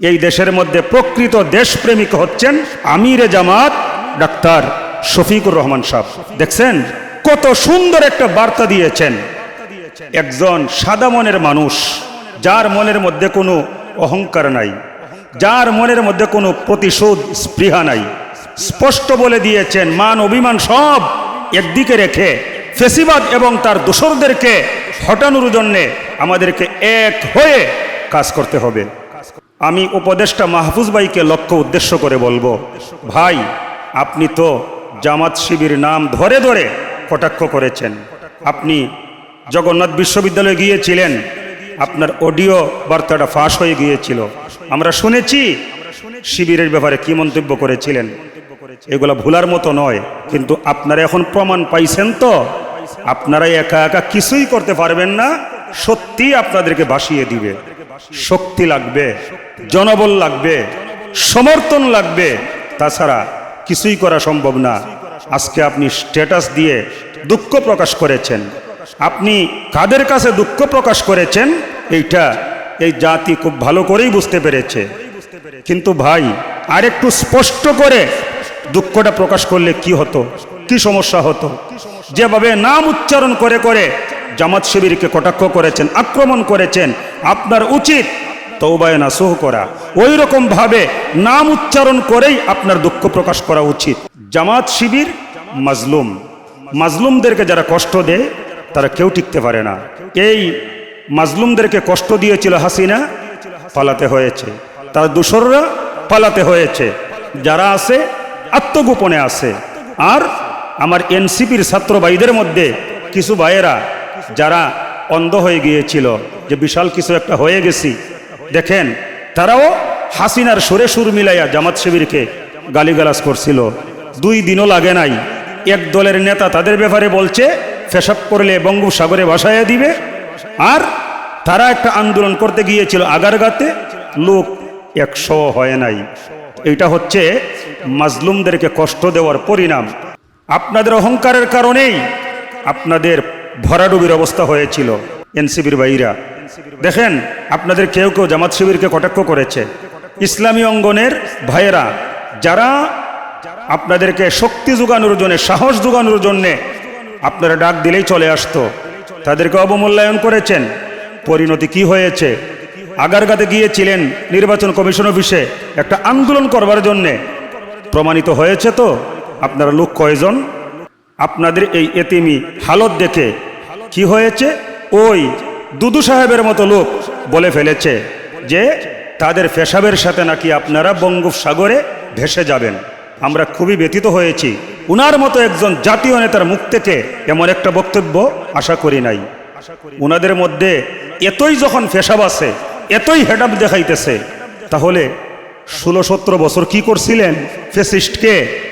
এই দেশের মধ্যে প্রকৃত দেশপ্রেমিক হচ্ছেন আমিরে জামাত ডাক্তার শফিকুর রহমান সাহ দেখছেন? কত সুন্দর একটা বার্তা দিয়েছেন। একজন সাদা মনের মানুষ, যার মনের মধ্যে কোনো অহংকার নাই, যার মনের মধ্যে কোনো প্রতিশোধ স্পৃহা নাই। স্পষ্ট বলে দিয়েছেন, মান অভিমান সব একদিকে রেখে ফেসিবাদ এবং তার দোসরদেরকে হটানোর জন্যে আমাদেরকে এক হয়ে কাজ করতে হবে। আমি উপদেষ্টা মাহফুজ ভাইকে লক্ষ্য উদ্দেশ্য করে বলব, ভাই, আপনি তো জামাত শিবির নাম ধরে ধরে কটাক্ষ করেছেন। আপনি জগন্নাথ বিশ্ববিদ্যালয়ে গিয়েছিলেন, আপনার অডিও বার্তাটা ফাঁস হয়ে গিয়েছিল। আমরা শুনেছি শিবিরের ব্যাপারে কি মন্তব্য করেছিলেন। এগুলো ভুলার মতো নয়, কিন্তু আপনারা এখন প্রমাণ পাইছেন তো। আপনারা একা একা কিছুই করতে পারবেন না সত্যি আপনাদেরকে ভাসিয়ে দিবে। শক্তি লাগবে, জনবল লাগবে, সমর্থন লাগবে। তাছাড়া কিছুই করা সম্ভব না। আজকে আপনি স্ট্যাটাস দিয়ে দুঃখ প্রকাশ করেছেন। আপনি কাদের কাছে দুঃখ প্রকাশ করেছেন? এইটা এই জাতি খুব ভালো করেই বুঝতে পেরেছে। কিন্তু ভাই আর একটু স্পষ্ট করে দুঃখটা প্রকাশ করলে কি হতো? কি সমস্যা হতো? যেভাবে নাম উচ্চারণ করে করে জামাত শিবিরকে কটাক্ষ করেছেন, আক্রমণ করেছেন, আপনার উচিত তৌবায় না সহ করা। ওই রকম ভাবে নাম উচ্চারণ করেই আপনার দুঃখ প্রকাশ করা উচিত। জামাত শিবির মাজলুম। মাজলুমদেরকে যারা কষ্ট দেয়, তারা কেউ টিকতে পারে না। এই মাজলুমদেরকে কষ্ট দিয়েছিল হাসিনা, পালাতে হয়েছে। তার দূসররা পালাতে হয়েছে। যারা আছে, আত্মগোপনে আছে। আর আমার এনসিপির ছাত্র ভাইদের মধ্যে কিছু ভাইয়েরা যারা অন্ধ হয়ে গিয়েছিল, যে বিশাল কিছু একটা হয়ে গেছি, দেখেন, তারাও হাসিনার সুরে সুর মিলাইয়া জামাত শিবিরকে গালিগালাজ করছিল। দুই দিনও লাগে নাই। এক দলের নেতা তাদের ব্যাপারে বলছে ফেসাব করলে বঙ্গোপসাগরে ভাসাইয়া দিবে। আর তারা একটা আন্দোলন করতে গিয়েছিল আগারগাতে, লোক একশো হয় নাই। এটা হচ্ছে মাজলুমদেরকে কষ্ট দেওয়ার পরিণাম। আপনাদের অহংকারের কারণেই আপনাদের ভরাডুবির অবস্থা হয়েছিল, এনসিবির ভাইরা। দেখেন, আপনাদের কেউ কেউ জামাত শিবিরকে কটাক্ষ করেছে। ইসলামী অঙ্গনের ভাইয়েরা, যারা আপনাদেরকে শক্তি যোগানোর জন্য, সাহস যোগানোর জন্যে আপনারা ডাক দিলেই চলে আসতো। তাদেরকে অবমূল্যায়ন করেছেন। পরিণতি কি হয়েছে? আগারগাতে গিয়েছিলেন নির্বাচন কমিশন অফিসে একটা আন্দোলন করবার জন্যে। প্রমাণিত হয়েছে তো? আপনারা লোক কয়জন? আপনাদের এই এতিমি হালত দেখে কি হয়েছে? ওই দুদু সাহেবের মতো লোক বলে ফেলেছে যে তাদের পেশাবের সাথে নাকি আপনারা বঙ্গোপসাগরে ভেসে যাবেন। আমরা খুবই ব্যথিত হয়েছি। উনার মতো একজন জাতীয় নেতার মুখ থেকে এমন একটা বক্তব্য আশা করি নাই। উনাদের মধ্যে এতই যখন পেশাব আছে, এতই হেডাপ দেখাইতেছে, তাহলে ষোলো সতেরো বছর কি করছিলেন ফেসিস্টকে?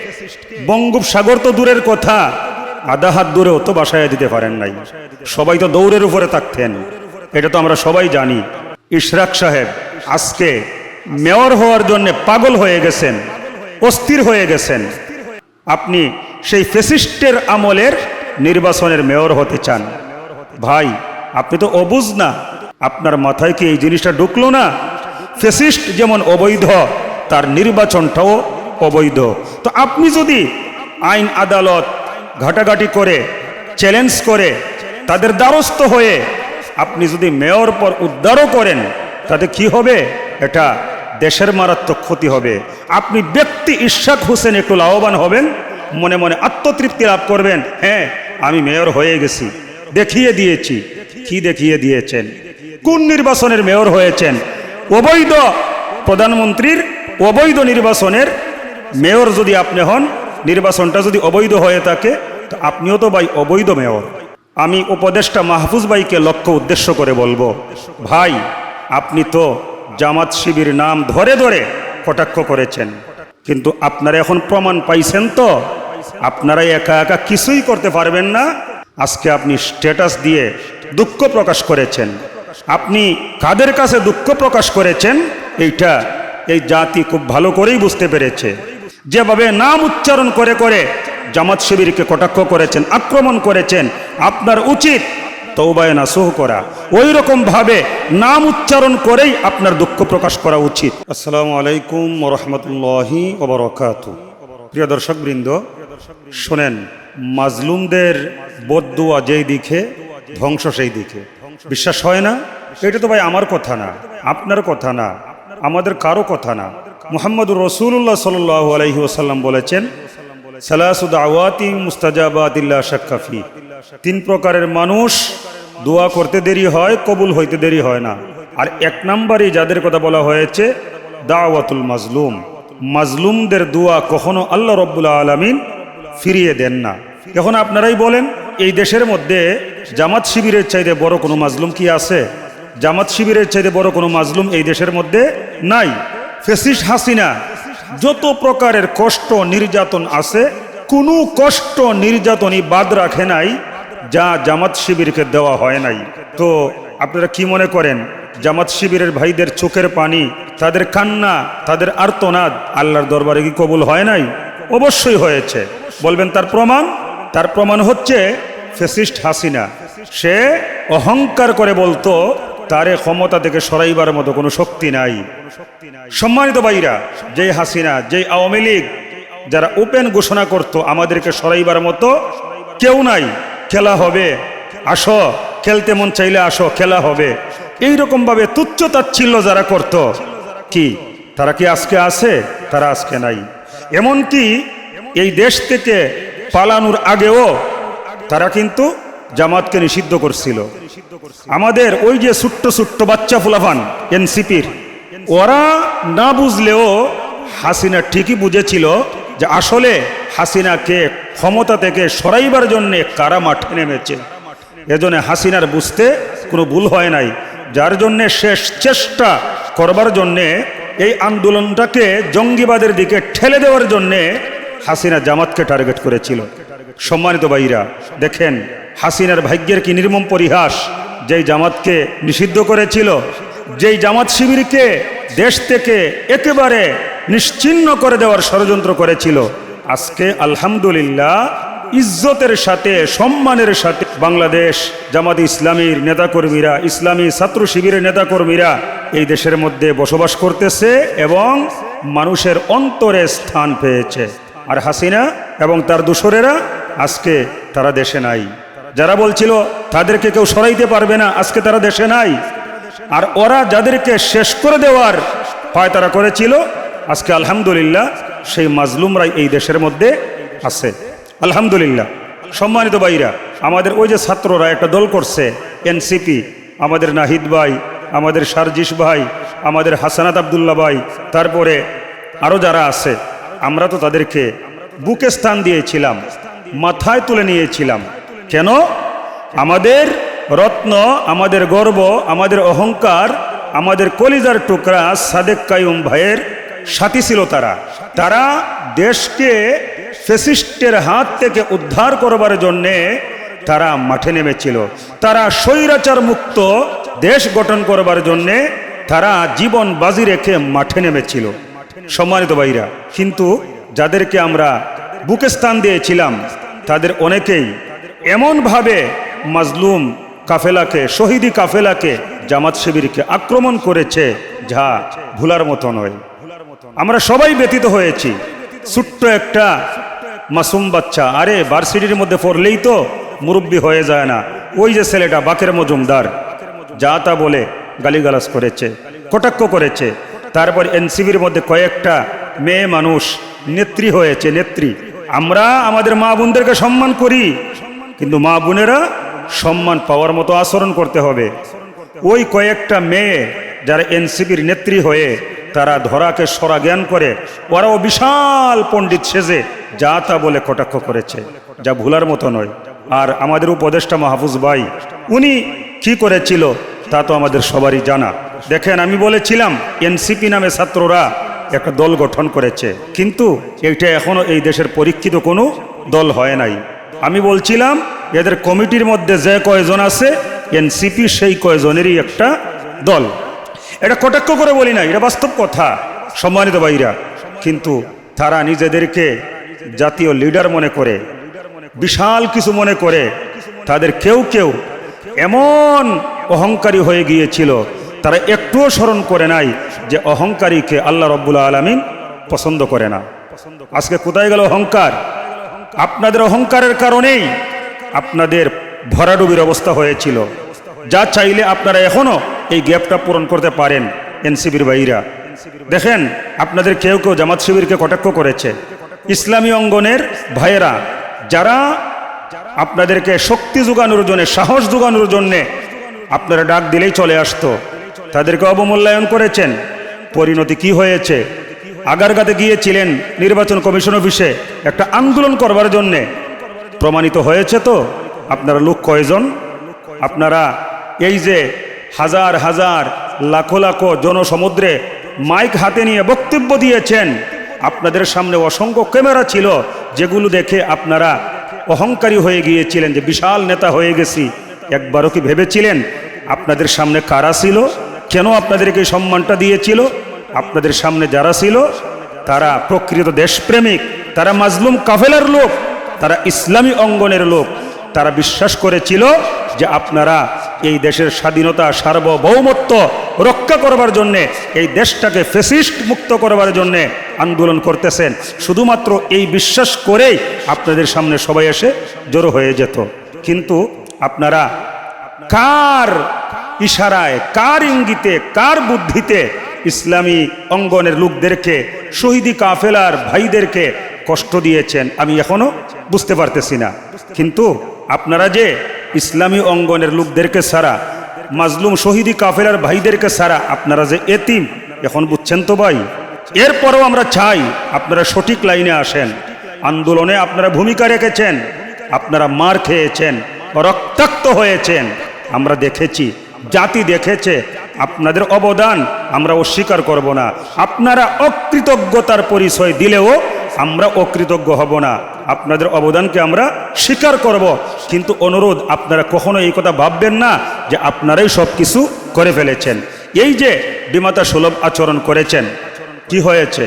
বঙ্গোপসাগর তো দূরের কথা। আধা হাত দূরেও তো বাসায় দিতে পারেন নাই। সবাই তো দৌড়ের উপরে থাকতেন। এটা তো আমরা সবাই জানি। ইশরাক সাহেব, আজকে মেয়র হওয়ার জন্য পাগল হয়ে গেছেন, অস্থির হয়ে গেছেন। আপনি সেই ফেসিস্টের আমলের নির্বাচনের মেয়র হতে চান। ভাই, আপনি তো অবুজ না। আপনার মাথায় কি এই জিনিসটা ঢুকলো না? ফেসিস্ট যেমন অবৈধ, তার নির্বাচনটাও অবৈধ। তো আপনি যদি আইন, আদালত ঘাটাঘাটি করে চ্যালেঞ্জ করে, তাদের দ্বারস্থ হয়ে আপনি যদি মেয়র পর উদ্ধারও করেন, তাতে কি হবে? এটা দেশের মারাত্মক ক্ষতি হবে। আপনি ব্যক্তি ইশাক হোসেন একটু লাভবান হবেন, মনে মনে আত্মতৃপ্তি লাভ করবেন। হ্যাঁ আমি মেয়র হয়ে গেছি। দেখিয়ে দিয়েছি। কি দেখিয়ে দিয়েছেন? কোন নির্বাচনের মেয়র হয়েছেন? অবৈধ প্রধানমন্ত্রীর অবৈধ নির্বাচনের মেয়র যদি আপনি হন, নির্বাচনটা যদি অবৈধ হয়ে থাকে, তো আপনিও তো ভাই অবৈধ মেয়র। আমি উপদেষ্টা মাহফুজ ভাইকে লক্ষ্য উদ্দেশ্য করে বলব, ভাই, আপনি তো জামাত শিবির নাম ধরে ধরে কটাক্ষ করেছেন। কিন্তু আপনারা এখন প্রমাণ পাইছেন তো, আপনারা একা একা কিছুই করতে পারবেন না। আজকে আপনি স্ট্যাটাস দিয়ে দুঃখ প্রকাশ করেছেন। আপনি কাদের কাছে দুঃখ প্রকাশ করেছেন? এইটা এই জাতি খুব ভালো করেই বুঝতে পেরেছে। যেভাবে নাম উচ্চারণ করে করে জামাত শিবিরকে কটাক্ষ করেছেন, আক্রমণ করেছেন, আপনার উচিত তৌবায় নাসুহ করা। ওই রকম ভাবে নাম উচ্চারণ করেই আপনার দুঃখ প্রকাশ করা উচিত। আসসালামু আলাইকুম রহমতুল্লাহি ওবরকাত প্রিয় দর্শক বৃন্দ শোনেন, মাজলুমদের বদুয়া যেই দিকে, ধ্বংস সেই দিকে। বিশ্বাস হয় না? এটা তো ভাই আমার কথা না, আপনার কথা না, আমাদের কারও কথা না। মুহাম্মদুর রসুল্লাহ সাল আলহি ওসাল্লাম বলেছেন মুস্তাজাবাদিল্লা তিন প্রকারের মানুষ দোয়া করতে দেরি হয়, কবুল হইতে দেরি হয় না। আর এক নম্বরই যাদের কথা বলা হয়েছে, দাওয়াতুল মাজলুম। মাজলুমদের দোয়া কখনো আল্লাহ রব্বুল আলমিন ফিরিয়ে দেন না। এখন আপনারাই বলেন, এই দেশের মধ্যে জামাত শিবিরের চাইতে বড় কোনো মাজলুম কি আছে? জামাত শিবিরের চাইতে বড় কোনো মাজলুম এই দেশের মধ্যে নাই। ফেসিস হাসিনা, যত প্রকারের কষ্ট নির্যাতন আছে, কোনো কষ্ট নির্যাতনই বাদ রাখে নাই, যা জামাত শিবিরকে দেওয়া হয় নাই। তো আপনারা কি মনে করেন, জামাত শিবিরের ভাইদের চোখের পানি, তাদের কান্না, তাদের আর্তনাদ আল্লাহর দরবারে কি কবুল হয় নাই? অবশ্যই হয়েছে। বলবেন তার প্রমাণ? তার প্রমাণ হচ্ছে ফেসিস্ট হাসিনা। সে অহংকার করে বলতো তারে ক্ষমতা থেকে সরাইবার মতো কোনো শক্তি নাই। সম্মানিত ভাইরা যেই হাসিনা যেই আওয়ামী লীগ, যারা ওপেন ঘোষণা করত আমাদেরকে সরাইবার মতো কেউ নাই। খেলা হবে, আসো, খেলতে মন চাইলে আসো, খেলা হবে। এইরকম ভাবে তুচ্ছ তাচ্ছিল্য যারা করত। কি, তারা কি আজকে আছে? তারা আজকে নাই। এমনকি এই দেশ থেকে পালানোর আগেও তারা কিন্তু জামাতকে নিষিদ্ধ করছিল। আমাদের ওই যে ছোট্ট ছোট্ট বাচ্চা ফুলাফান, এনসিপির, ওরা না বুঝলেও হাসিনা ঠিকই বুঝেছিল যে আসলে হাসিনাকে ক্ষমতা থেকে সরাইবার জন্যে কারা মাঠে নেমেছে। এজন্য হাসিনার বুঝতে কোনো ভুল হয় নাই। যার জন্যে শেষ চেষ্টা করবার জন্যে, এই আন্দোলনটাকে জঙ্গিবাদের দিকে ঠেলে দেওয়ার জন্যে হাসিনা জামাতকে টার্গেট করেছিল। সম্মানিত ভাইরা, দেখেন হাসিনার ভাগ্যের কি নির্মম পরিহাস? যেই জামাতকে নিষিদ্ধ করেছিল, যেই জামাত শিবিরকে দেশ থেকে একেবারে নিশ্চিন্ন করে দেওয়ার ষড়যন্ত্র করেছিল, আজকে আলহামদুলিল্লাহ ইজ্জতের সাথে, সম্মানের সাথে বাংলাদেশ জামাত ইসলামীর নেতাকর্মীরা, ইসলামী ছাত্র শিবিরের নেতাকর্মীরা এই দেশের মধ্যে বসবাস করতেছে এবং মানুষের অন্তরে স্থান পেয়েছে। আর হাসিনা এবং তার দূষরেরা আজকে তারা দেশে নাই। যারা বলছিল, তাদেরকে কেউ সরাইতে পারবে না, আজকে তারা দেশে নাই। আর ওরা যাদেরকে শেষ করে দেওয়ার পায় তারা করেছিল, আজকে আলহামদুলিল্লাহ সেই মাজলুমরাই এই দেশের মধ্যে আছে। আলহামদুলিল্লাহ। সম্মানিত ভাইরা, আমাদের ওই যে ছাত্ররা একটা দল করছে, এনসিপি, আমাদের নাহিদ ভাই, আমাদের সারজিস ভাই, আমাদের হাসানাত আবদুল্লাহ ভাই, তারপরে আরও যারা আছে, আমরা তো তাদেরকে বুকে স্থান দিয়েছিলাম, মাথায় তুলে নিয়েছিলাম। কেন? আমাদের রত্ন, আমাদের গর্ব, আমাদের অহংকার, আমাদের কলিজার টুকরা সাদেক কায়ুম ভাইয়ের সাথী ছিল তারা। তারা দেশকে ফেসিস্টের হাত থেকে উদ্ধার করবার জন্যে তারা মাঠে নেমেছিল। তারা স্বৈরাচার মুক্ত দেশ গঠন করবার জন্যে তারা জীবন বাজি রেখে মাঠে নেমেছিল। সম্মানিত ভাইরা, কিন্তু যাদেরকে আমরা বুকে স্থান দিয়েছিলাম, তাদের অনেকেই এমনভাবে মাজলুম কাফেলাকে, শহীদি কাফেলাকে, জামাত শিবিরকে আক্রমণ করেছে, যা ভুলার মতো নয়। আমরা সবাই ব্যতীত হয়েছি। ছোট্ট একটা মাসুম বাচ্চা। আরে, ভার্সিটির মধ্যে পড়লেই তো মুরব্বী হয়ে যায় না। ওই যে ছেলেটা, বাকের মজুমদার, যা তা বলে গালিগালাজ করেছে, কটাক্ষ করেছে। তারপর এনসিবির মধ্যে কয়েকটা মেয়ে মানুষ, নেত্রী হয়েছে, নেত্রী। আমরা আমাদের মা বোনদেরকে সম্মান করি। কিন্তু মা বোনেরা সম্মান পাওয়ার মতো আচরণ করতে হবে। ওই কয়েকটা মেয়ে যারা এনসিপির নেত্রী হয়ে তারা ধরাকে সরা জ্ঞান করে, ওরাও বিশাল পণ্ডিত সেজে যা তা বলে কটাক্ষ করেছে, যা ভুলার মতো নয়। আর আমাদের উপদেষ্টা মাহফুজ ভাই, উনি কি করেছিল তা তো আমাদের সবারই জানা। দেখেন, আমি বলেছিলাম, এনসিপি নামে ছাত্ররা একটা দল গঠন করেছে। কিন্তু এইটা এখনও এই দেশের পরীক্ষিত কোনো দল হয় নাই। আমি বলছিলাম, এদের কমিটির মধ্যে যে কয়জন আছে, এনসিপি সেই কয়জনেরই একটা দল। এটা কটাক্ষ করে বলি না, এটা বাস্তব কথা, সম্মানিত ভাইরা। কিন্তু তারা নিজেদেরকে জাতীয় লিডার মনে করে, বিশাল কিছু মনে করে, তাদের কেউ কেউ এমন অহংকারী হয়ে গিয়েছিল, তারা একটুও স্মরণ করে নাই যে অহংকারীকে আল্লাহ রব্বুল আলমিন পছন্দ করে না। আজকে কোথায় গেল অহংকার? আপনাদের অহংকারের কারণেই আপনাদের ভরাডুবির অবস্থা হয়েছিল। যা চাইলে আপনারা এখনও এই গ্যাপটা পূরণ করতে পারেন এনসিবির বাইরা। দেখেন, আপনাদের কেউ কেউ জামাত শিবিরকে কটাক্ষ করেছে। ইসলামী অঙ্গনের ভাইয়েরা, যারা আপনাদেরকে শক্তি যোগানোর জন্য, সাহস যোগানোর জন্যে আপনারা ডাক দিলেই চলে আসতো। তাদেরকে অবমূল্যায়ন করেছেন। পরিণতি কি হয়েছে? আগারগাতে গিয়েছিলেন নির্বাচন কমিশন অফিসে। একটা আন্দোলন করবার জন্যে। প্রমাণিত হয়েছে তো, আপনারা লোক কয়জন? আপনারা এই যে হাজার হাজার, লাখো লাখো জনসমুদ্রে মাইক হাতে নিয়ে বক্তব্য দিয়েছেন, আপনাদের সামনে অসংখ্য ক্যামেরা ছিল, যেগুলো দেখে আপনারা অহংকারী হয়ে গিয়েছিলেন যে বিশাল নেতা হয়ে গেছি। একবারও কি ভেবেছিলেন আপনাদের সামনে কারা ছিল? কেন আপনাদেরকে সম্মানটা দিয়েছিল? আপনাদের সামনে যারা ছিল, তারা প্রকৃত দেশপ্রেমিক, তারা মাজলুম কাফেলার লোক, তারা ইসলামী অঙ্গনের লোক। তারা বিশ্বাস করেছিল যে আপনারা এই দেশের স্বাধীনতা, সার্বভৌমত্ব রক্ষা করবার জন্যে, এই দেশটাকে ফেসিস্ট মুক্ত করবার জন্যে আন্দোলন করতেছেন। শুধুমাত্র এই বিশ্বাস করেই আপনাদের সামনে সবাই এসে জড়ো হয়ে যেত। কিন্তু আপনারা কার ইশারায়, কার ইঙ্গিতে, কার বুদ্ধিতে ইসলামী অঙ্গনের লোকদেরকে, শহীদি কাফেলার ভাইদেরকে কষ্ট দিয়েছেন। আমি এখনও বুঝতে পারতেছি না। কিন্তু আপনারা যে ইসলামী অঙ্গনের লোকদেরকে সারা মাজলুম শহীদি কাফেলার ভাইদেরকে সারা আপনারা যে এতিম, এখন বুঝছেন তো ভাই? এরপরও আমরা চাই আপনারা সঠিক লাইনে আসেন। আন্দোলনে আপনারা ভূমিকা রেখেছেন, আপনারা মার খেয়েছেন, রক্তাক্ত হয়েছেন। আমরা দেখেছি, জাতি দেখেছে, আপনাদের অবদান আমরা অস্বীকার করব না। আপনারা অকৃতজ্ঞতার পরিচয় দিলেও আমরা অকৃতজ্ঞ হব না। আপনাদের অবদানকে আমরা স্বীকার করব। কিন্তু অনুরোধ, আপনারা কখনো এই কথা ভাববেন না যে আপনারাই সব কিছু করে ফেলেছেন। এই যে বিমাতা সুলভ আচরণ করেছেন, কি হয়েছে?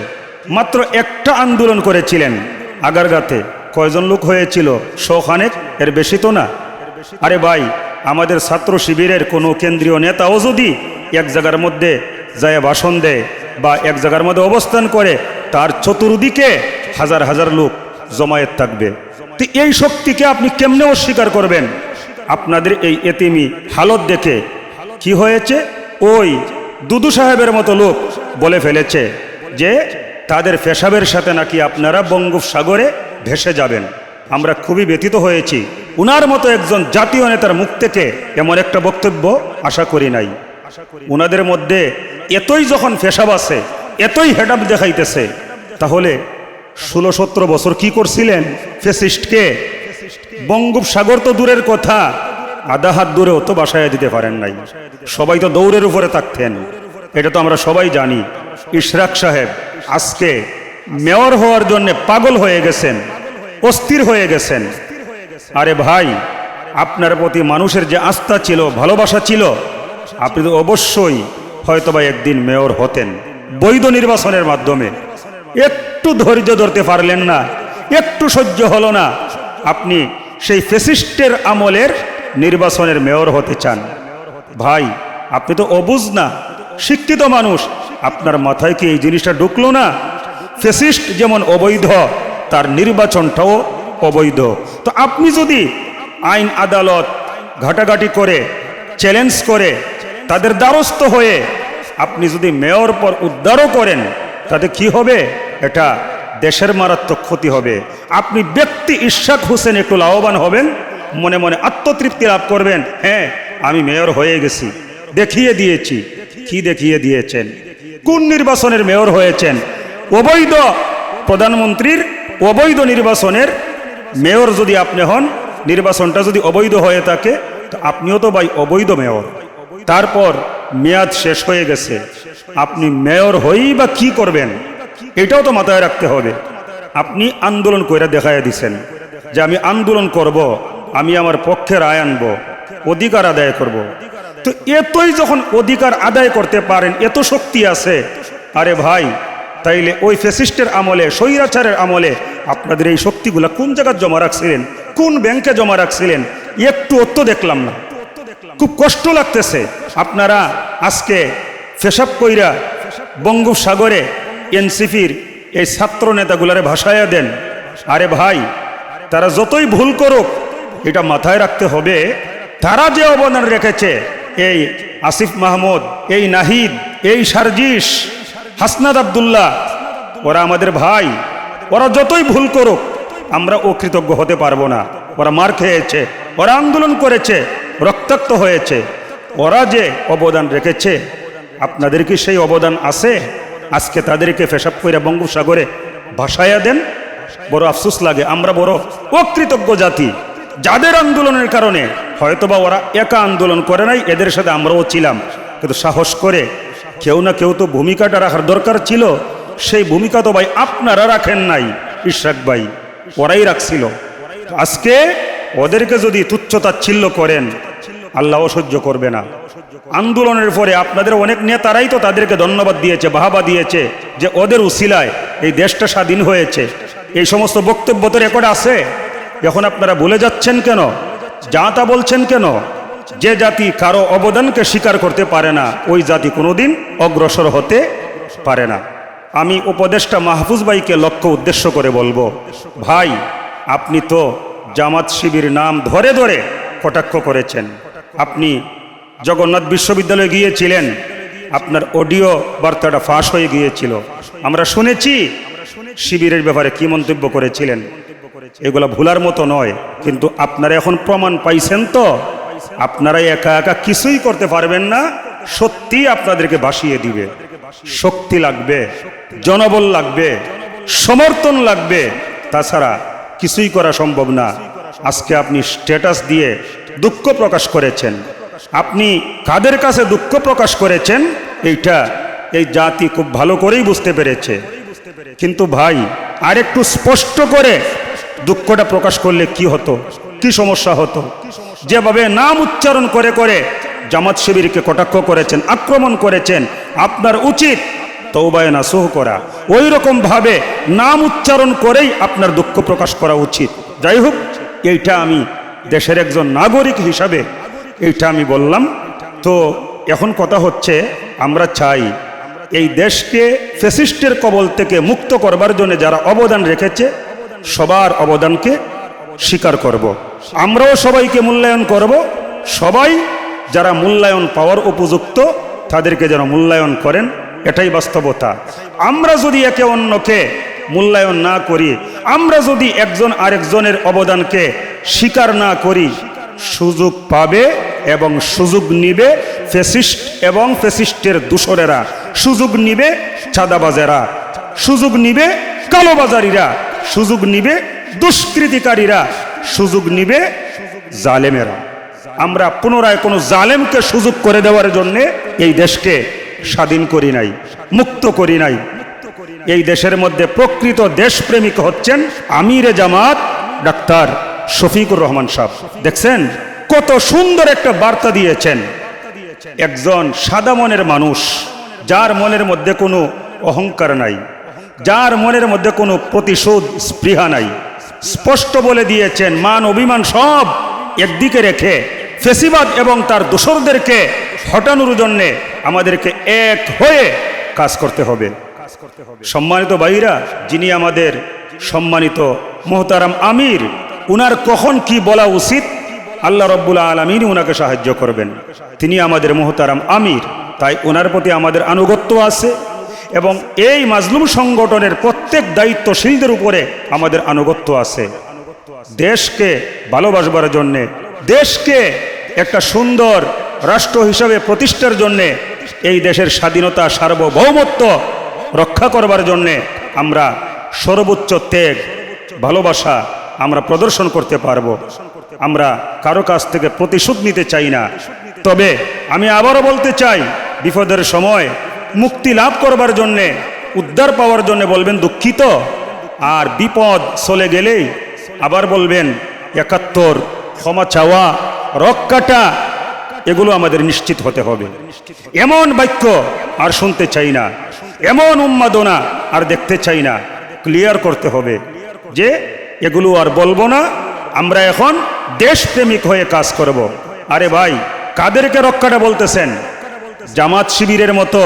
মাত্র একটা আন্দোলন করেছিলেন আগারগাতে। কয়জন লোক হয়েছিল? শোখানেক এর বেশি তো না। আরে ভাই, আমাদের ছাত্র শিবিরের কোনো কেন্দ্রীয় নেতাও যদি এক জায়গার মধ্যে যায় ভাষণ দেয় বা এক জায়গার মধ্যে অবস্থান করে, তার চতুর্দিকে হাজার হাজার লোক জমায়েত থাকবে। তো এই শক্তিকে আপনি কেমনে অস্বীকার করবেন? আপনাদের এই এতিমি হালত দেখে কি হয়েছে? ওই দুদু সাহেবের মতো লোক বলে ফেলেছে যে, তাদের পেশাবের সাথে নাকি আপনারা বঙ্গোপসাগরে ভেসে যাবেন। আমরা খুবই ব্যথিত হয়েছি। উনার মতো একজন জাতীয় নেতার মুখ থেকে এমন একটা বক্তব্য আশা করি নাই। উনাদের মধ্যে এতই যখন পেশাব আছে, এতই হেডাপ দেখাইতেছে, তাহলে ষোলো সতেরো বছর কি করছিলেন? ফেসিস্টকে বঙ্গোপসাগর তো দূরের কথা, আধা হাত দূরেও তো বাসায় দিতে পারেন নাই। সবাই তো দৌড়ের উপরে থাকতেন। এটা তো আমরা সবাই জানি। ইশরাক সাহেব আজকে মেয়র হওয়ার জন্য পাগল হয়ে গেছেন, অস্থির হয়ে গেছেন। আরে ভাই, আপনার প্রতি মানুষের যে আস্থা ছিল, ভালোবাসা ছিল, আপনি তো অবশ্যই হয়তোবা একদিন মেয়র হতেন। বৈধ নির্বাচনের মাধ্যমে। একটু ধৈর্য ধরতে পারলেন না, একটু সহ্য হলো না। আপনি সেই ফেসিস্টের আমলের নির্বাচনের মেয়র হতে চান। ভাই, আপনি তো অবুজ না, শিক্ষিত মানুষ। আপনার মাথায় কি এই জিনিসটা ঢুকলো না? ফেসিস্ট যেমন অবৈধ, তার নির্বাচনটাও অবৈধ। তো আপনি যদি আইন, আদালত, ঘাটাঘাটি করে চ্যালেঞ্জ করে, তাদের দ্বারস্থ হয়ে আপনি যদি মেয়র পর উদ্ধারও করেন, তাতে কি হবে? এটা দেশের মারাত্মক ক্ষতি হবে। আপনি ব্যক্তি ইশাক হোসেন একটু লাভবান হবেন, মনে মনে আত্মতৃপ্তি লাভ করবেন। হ্যাঁ আমি মেয়র হয়ে গেছি, দেখিয়ে দিয়েছি। কি দেখিয়ে দিয়েছেন? কোন নির্বাচনের মেয়র হয়েছেন? অবৈধ প্রধানমন্ত্রীর অবৈধ নির্বাচনের মেয়র যদি আপনি হন, নির্বাচনটা যদি অবৈধ হয়ে থাকে, তো আপনিও তো ভাই অবৈধ মেয়র। তারপর মেয়াদ শেষ হয়ে গেছে। আপনি মেয়র হই বা কি করবেন, এটাও তো মাথায় রাখতে হবে। আপনি আন্দোলন করে দেখাইয়া দিছেন যে আমি আন্দোলন করব, আমি আমার পক্ষে রায় আনব, অধিকার আদায় করব। তো এতই যখন অধিকার আদায় করতে পারেন, এত শক্তি আছে, আরে ভাই, তাইলে ওই ফেসিস্টের আমলে, স্বৈরাচারের আমলে আপনাদের এই শক্তিগুলা কোন জায়গায় জমা রাখছিলেন, কোন ব্যাংকে জমা রাখছিলেন, একটু অত্য দেখলাম না। খুব কষ্ট লাগতেছে। আপনারা আজকে ফেসাব কইরা বঙ্গোপসাগরে এনসিপির এই ছাত্র নেতাগুলারে ভাসায়া দেন। আরে ভাই, তারা যতই ভুল করুক, এটা মাথায় রাখতে হবে। তারা যে অবদান রেখেছে, এই আসিফ মাহমুদ, এই নাহিদ, এই সার্জিস হাসনাদ আবদুল্লাহ, ওরা আমাদের ভাই। ওরা যতই ভুল করুক, আমরা অকৃতজ্ঞ হতে পারব না। ওরা মার খেয়েছে, ওরা আন্দোলন করেছে। রক্তাক্ত হয়েছে। ওরা যে অবদান রেখেছে, আপনাদের কি সেই অবদান আছে? আজকে তাদেরকে ফেসাব করে বঙ্গোপসাগরে ভাসাইয়া দেন। বড় আফসোস লাগে, আমরা বড় অকৃতজ্ঞ জাতি। যাদের আন্দোলনের কারণে হয়তোবা ওরা একা আন্দোলন করে নাই, এদের সাথে আমরাও ছিলাম। কিন্তু সাহস করে কেউ না কেউ তো ভূমিকাটা রাখার দরকার ছিল। সেই ভূমিকা তো ভাই আপনারা রাখেন নাই ইশাক ভাই। ওরাই রাখছিল। আজকে ওদেরকে যদি তুচ্ছতাচ্ছিল্য করেন আল্লাহ সহ্য করবে না। আন্দোলনের পরে আপনাদের অনেক নেতারাই তো তাদেরকে ধন্যবাদ দিয়েছে, বাহাবা দিয়েছে যে ওদের উসিলায় এই দেশটা স্বাধীন হয়েছে। এই সমস্ত বক্তব্য তো রেকর্ড আছে। এখন আপনারা ভুলে যাচ্ছেন কেন? যা তা বলছেন কেন? যে জাতি কারও অবদানকে স্বীকার করতে পারে না, ওই জাতি কোনোদিন অগ্রসর হতে পারে না। আমি উপদেষ্টা মাহফুজ ভাইকে লক্ষ্য উদ্দেশ্য করে বলব, ভাই, আপনি তো জামাত শিবির নাম ধরে ধরে কটাক্ষ করেছেন। আপনি জগন্নাথ বিশ্ববিদ্যালয়ে গিয়েছিলেন, আপনার অডিও বার্তাটা ফাঁস হয়ে গিয়েছিল। আমরা শুনেছি শিবিরের ব্যাপারে কি মন্তব্য করেছিলেন। এগুলো ভুলার মতো নয়, কিন্তু আপনারা এখন প্রমাণ পাইছেন তো। আপনারা একা একা কিছুই করতে পারবেন না সত্যি আপনাদেরকে ভাসিয়ে দিবে। শক্তি লাগবে, জনবল লাগবে, সমর্থন লাগবে, তাছাড়া কিছুই করা সম্ভব না। আজকে আপনি স্ট্যাটাস দিয়ে দুঃখ প্রকাশ করেছেন। আপনি কাদের কাছে দুঃখ প্রকাশ করেছেন? এইটা এই জাতি খুব ভালো করেই বুঝতে পেরেছে। কিন্তু ভাই আর একটু স্পষ্ট করে দুঃখটা প্রকাশ করলে কি হতো? কি সমস্যা হতো? যেভাবে নাম উচ্চারণ করে করে জামাত শিবিরকে কটাক্ষ করেছেন, আক্রমণ করেছেন, আপনার উচিত তৌবায় না সহ করা। ওই রকম ভাবে নাম উচ্চারণ করেই আপনার দুঃখ প্রকাশ করা উচিত। যাই হোক, এইটা আমি দেশের একজন নাগরিক হিসাবে, এইটা আমি বললাম। তো এখন কথা হচ্ছে, আমরা চাই এই দেশকে ফেসিস্টের কবল থেকে মুক্ত করবার জন্য যারা অবদান রেখেছে, সবার অবদানকে স্বীকার করব। আমরাও সবাইকে মূল্যায়ন করব। সবাই যারা মূল্যায়ন পাওয়ার উপযুক্ত, তাদেরকে যেন মূল্যায়ন করেন, এটাই বাস্তবতা। আমরা যদি একে অন্যকে মূল্যায়ন না করি, আমরা যদি একজন আরেকজনের অবদানকে স্বীকার না করি, সুযোগ পাবে এবং সুযোগ নিবে ফেসিস্ট এবং ফেসিস্টের দূষরেরা সুযোগ নিবে চাঁদাবাজেরা। সুযোগ নিবে কালোবাজারিরা। সুযোগ নিবে দুষ্কৃতিকারীরা। সুযোগ নিবে জালেমেরা। আমরা পুনরায় কোনো জালেমকে সুযোগ করে দেওয়ার জন্যে এই দেশকে স্বাধীন করি নাই, মুক্ত করি নাই। এই দেশের মধ্যে প্রকৃত দেশপ্রেমিক হচ্ছেন আমিরে জামাত ডাক্তার শফিকুর রহমান সাহ দেখছেন? কত সুন্দর একটা বার্তা দিয়েছেন। একজন সাদা মনের মানুষ, যার মনের মধ্যে কোনো অহংকার নাই, যার মনের মধ্যে কোনো প্রতিশোধ স্পৃহা নাই। স্পষ্ট বলে দিয়েছেন, মান অভিমান সব একদিকে রেখে ফেসিবাদ এবং তার দোসরদেরকে হটানোর জন্যে আমাদেরকে এক হয়ে কাজ করতে হবে। সম্মানিত ভাইরা, যিনি আমাদের সম্মানিত মোহতারাম আমির উনার কখন কি বলা উচিত? আল্লাহ রব্বুল আলমিন উনাকে সাহায্য করবেন। তিনি আমাদের মোহতারাম আমির, তাই ওনার প্রতি আমাদের আনুগত্য আছে এবং এই মাজলুম সংগঠনের প্রত্যেক দায়িত্বশীলদের উপরে আমাদের আনুগত্য আছে। দেশকে ভালোবাসবার জন্যে, দেশকে একটা সুন্দর রাষ্ট্র হিসাবে প্রতিষ্ঠার জন্যে, এই দেশের স্বাধীনতা, সার্বভৌমত্ব রক্ষা করবার জন্যে আমরা সর্বোচ্চ ত্যাগ, ভালোবাসা আমরা প্রদর্শন করতে পারব। আমরা কারও কাছ থেকে প্রতিশোধ নিতে চাই না। তবে আমি আবারও বলতে চাই, বিপদের সময় মুক্তি লাভ করবার জন্যে, উদ্ধার পাওয়ার জন্য বলবেন দুঃখিত। আর বিপদ চলে গেলেই আবার বলবেন, একাত্তর, ক্ষমা চাওয়া রক্ষাটা এগুলো আমাদের নিশ্চিত হতে হবে। এমন বাক্য আর শুনতে চাই না। এমন উন্মাদনা আর দেখতে চাই না। ক্লিয়ার করতে হবে যে এগুলো আর বলব না। আমরা এখন দেশপ্রেমিক হয়ে কাজ করব। আরে ভাই, কাদেরকে রক্ষাটা বলতেছেন? জামাত শিবিরের মতো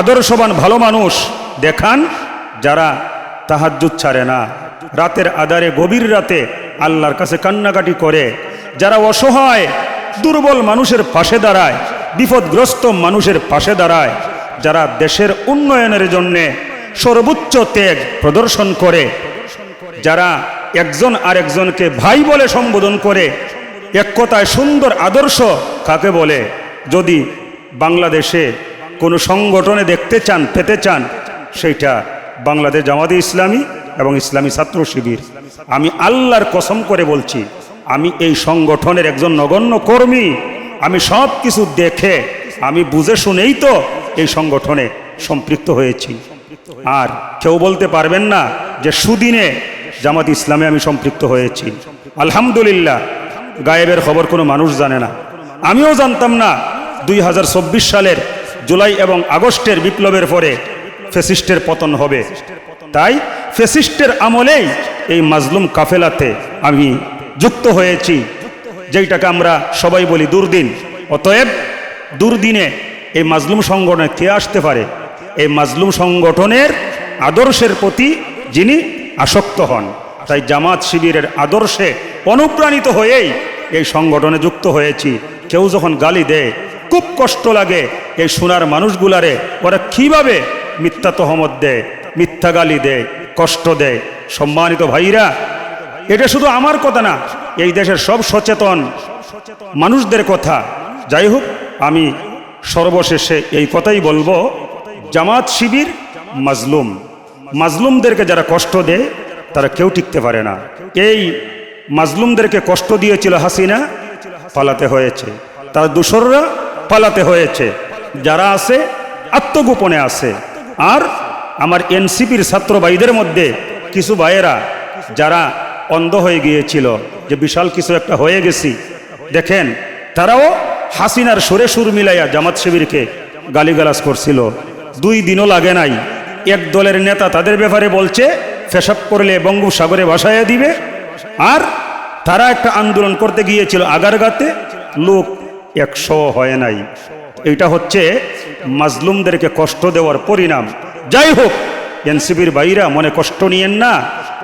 আদর্শবান, ভালো মানুষ দেখান যারা তাহাজ্জুদ ছাড়ে না। রাতের আধারে, গভীর রাতে আল্লাহর কাছে কান্নাকাটি করে। যারা অসহায়, দুর্বল মানুষের পাশে দাঁড়ায়, বিপদগ্রস্ত মানুষের পাশে দাঁড়ায়, যারা দেশের উন্নয়নের জন্যে সর্বোচ্চ ত্যাগ প্রদর্শন করে, যারা একজন আরেকজনকে ভাই বলে সম্বোধন করে, এক কথায় সুন্দর আদর্শ কাকে বলে? যদি বাংলাদেশে কোনো সংগঠনে দেখতে চান, পেতে চান, সেইটা বাংলাদেশ জামাতে ইসলামী এবং ইসলামী ছাত্র শিবির। আমি আল্লাহর কসম করে বলছি, আমি এই সংগঠনের একজন নগণ্য কর্মী, আমি সব কিছু দেখে, আমি বুঝে শুনেই তো এই সংগঠনে সম্পৃক্ত হয়েছি। আর কেউ বলতে পারবেন না যে সুদিনে জামাত ইসলামে আমি সম্পৃক্ত হয়েছি। আলহামদুলিল্লাহ, গায়েবের খবর কোনো মানুষ জানে না। আমিও জানতাম না, দুই হাজার চব্বিশ সালের জুলাই এবং আগস্টের বিপ্লবের পরে ফেসিস্টের পতন হবে। তাই ফেসিস্টের আমলেই এই মাজলুম কাফেলাতে আমি যুক্ত হয়েছি, যেইটাকে আমরা সবাই বলি দুর্দিন। অতএব দুর্দিনে এই মাজলুম সংগঠনে কে আসতে পারে? এই মাজলুম সংগঠনের আদর্শের প্রতি যিনি আসক্ত হন। তাই জামাত শিবিরের আদর্শে অনুপ্রাণিত হয়েই এই সংগঠনে যুক্ত হয়েছি। কেউ যখন গালি দেয়, খুব কষ্ট লাগে এই সোনার মানুষগুলারে। ওরা কীভাবে মিথ্যা তহমত দেয়, মিথ্যা গালি দেয়, কষ্ট দেয়? সম্মানিত ভাইরা, এটা শুধু আমার কথা না, এই দেশের সব সচেতন মানুষদের কথা। যাই হোক, আমি সর্বশেষে এই কথাই বলব, জামাত শিবির মাজলুম। মাজলুমদেরকে যারা কষ্ট দেয়, তারা কেউ টিকতে পারে না। এই মাজলুমদেরকে কষ্ট দিয়েছিল হাসিনা, পালাতে হয়েছে। তার দূসররা পালাতে হয়েছে। যারা আছে, আত্মগোপনে আছে। আর আমার এনসিপির ছাত্র ভাইদের মধ্যে কিছু ভাইয়েরা যারা অন্ধ হয়ে গিয়েছিল, যে বিশাল কিছু একটা হয়ে গেছি, দেখেন, তারাও হাসিনার সুরে সুর মিলাইয়া জামাত শিবিরকে গালিগালাজ করছিল। দুই দিনও লাগে নাই। এক দলের নেতা তাদের ব্যাপারে বলছে, ফেসাব করলে বঙ্গোপসাগরে ভাসাইয়া দিবে। আর তারা একটা আন্দোলন করতে গিয়েছিল আগারগাতে, লোক একশো হয় নাই। এটা হচ্ছে মাজলুমদেরকে কষ্ট দেওয়ার পরিণাম। যাই হোক এনসিবির বাইরা মনে কষ্ট নিয়েন না।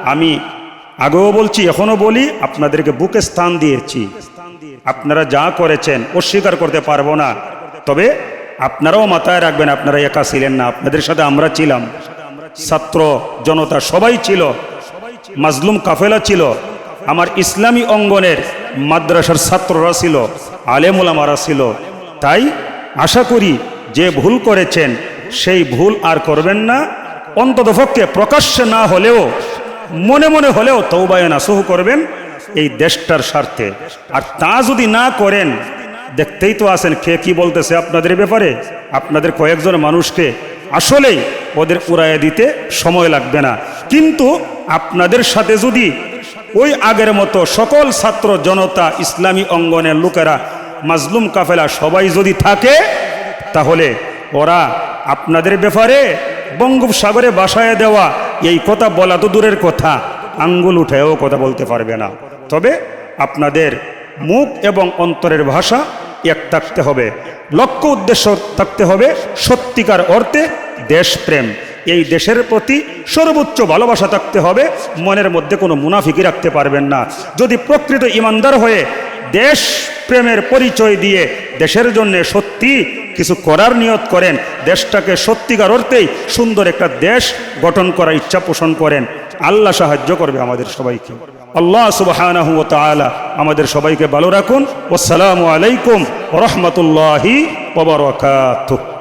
আমি আগেও বলছি এখনও বলি, আপনাদেরকে বুকে স্থান দিয়েছি। আপনারা যা করেছেন, অস্বীকার করতে পারব না। তবে আপনারাও মাথায় রাখবেন, আপনারা একা ছিলেন না। আপনাদের সাথে আমরা ছিলাম। ছাত্র জনতা সবাই ছিল। মাজলুম কাফেলা ছিল। আমার ইসলামী অঙ্গনের মাদ্রাসার ছাত্ররা ছিল আলেমুলামারা ছিল। তাই আশা করি যে ভুল করেছেন, সেই ভুল আর করবেন না। অন্ততপক্ষে প্রকাশ্যে না হলেও, মনে মনে হলেও তৌবায় নাসহ করবেন। এই দেশটার স্বার্থে। আর তা যদি না করেন দেখতেই তো আসেন কে কি বলতেছে আপনাদের ব্যাপারে। আপনাদের কয়েকজন মানুষকে আসলেই ওদের উড়াইয়া দিতে সময় লাগবে না। কিন্তু আপনাদের সাথে যদি ওই আগের মতো সকল ছাত্র, জনতা, ইসলামী অঙ্গনের লোকেরা মাজলুম কাফেলা সবাই যদি থাকে, তাহলে ওরা আপনাদের ব্যাপারে বঙ্গোপসাগরে বাসায় দেওয়া এই কথা বলা তো দূরের কথা, আঙ্গুল উঠেও কথা বলতে পারবে না। তবে আপনাদের মুখ এবং অন্তরের ভাষা এক থাকতে হবে। লক্ষ্য উদ্দেশ্য থাকতে হবে সত্যিকার অর্থে দেশপ্রেম। এই দেশের প্রতি সর্বোচ্চ ভালোবাসা থাকতে হবে, মনের মধ্যে কোনো মুনাফিকি রাখতে পারবেন না। যদি প্রকৃত ইমানদার হয়ে দেশ প্রেমের পরিচয় দিয়ে দেশের জন্য সত্যি কিছু করার নিয়ত করেন, দেশটাকে সত্যিকার অর্থেই সুন্দর একটা দেশ গঠন করার ইচ্ছা পোষণ করেন, আল্লাহ সাহায্য করবে আমাদের সবাইকে। আল্লাহ সুবহানাহু তাআলা আমাদের সবাইকে ভালো রাখুন। আসসালামু আলাইকুম রহমতুল্লাহি রাহমাতুল্লাহি ওয়া বারাকাতুহু।